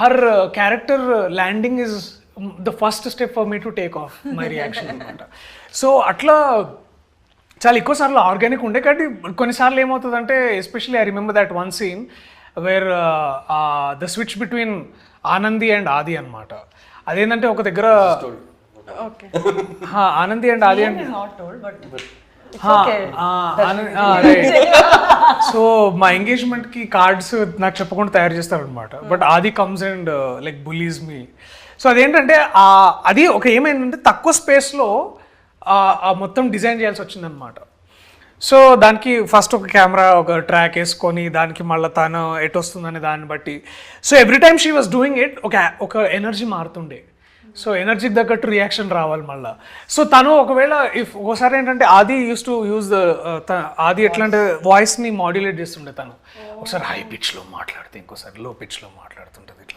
Her character landing is the first step for me to take off my reaction అనమాట. So అట్లా చాలా ఎక్కువ సార్లు ఆర్గానిక్ ఉండే కాబట్టి కొన్నిసార్లు ఏమవుతుందంటే especially I remember that one scene where the switch between Anandi and Adi అనమాట. అదేంటంటే ఒక దగ్గర Anandi and Adi and so మా ఎంగేజ్మెంట్కి కార్డ్స్ నాకు చెప్పకుండా తయారు చేస్తారు అనమాట but Adi comes and like bullies me so అదేంటంటే అది ఒక ఏమైందంటే తక్కువ స్పేస్లో ఆ మొత్తం డిజైన్ చేయాల్సి వచ్చిందనమాట సో దానికి ఫస్ట్ ఒక కెమెరా ఒక ట్రాక్ వేసుకొని దానికి మళ్ళీ తను ఎటు వస్తుందనే దాన్ని బట్టి. So every time she was doing it ఒక ఒక ఎనర్జీ మారుతుండే. సో ఎనర్జీకి తగ్గట్టు రియాక్షన్ రావాలి మళ్ళీ. సో తను ఒకవేళ ఇఫ్ ఒకసారి ఏంటంటే ఆది యూస్ టు యూజ్ ద ఆది ఎట్లా అంటే వాయిస్ని మాడ్యులేట్ చేస్తుండే తను. ఒకసారి హై పిచ్లో మాట్లాడితే ఇంకోసారి లో పిచ్లో మాట్లాడుతుంటుంది ఇట్లా.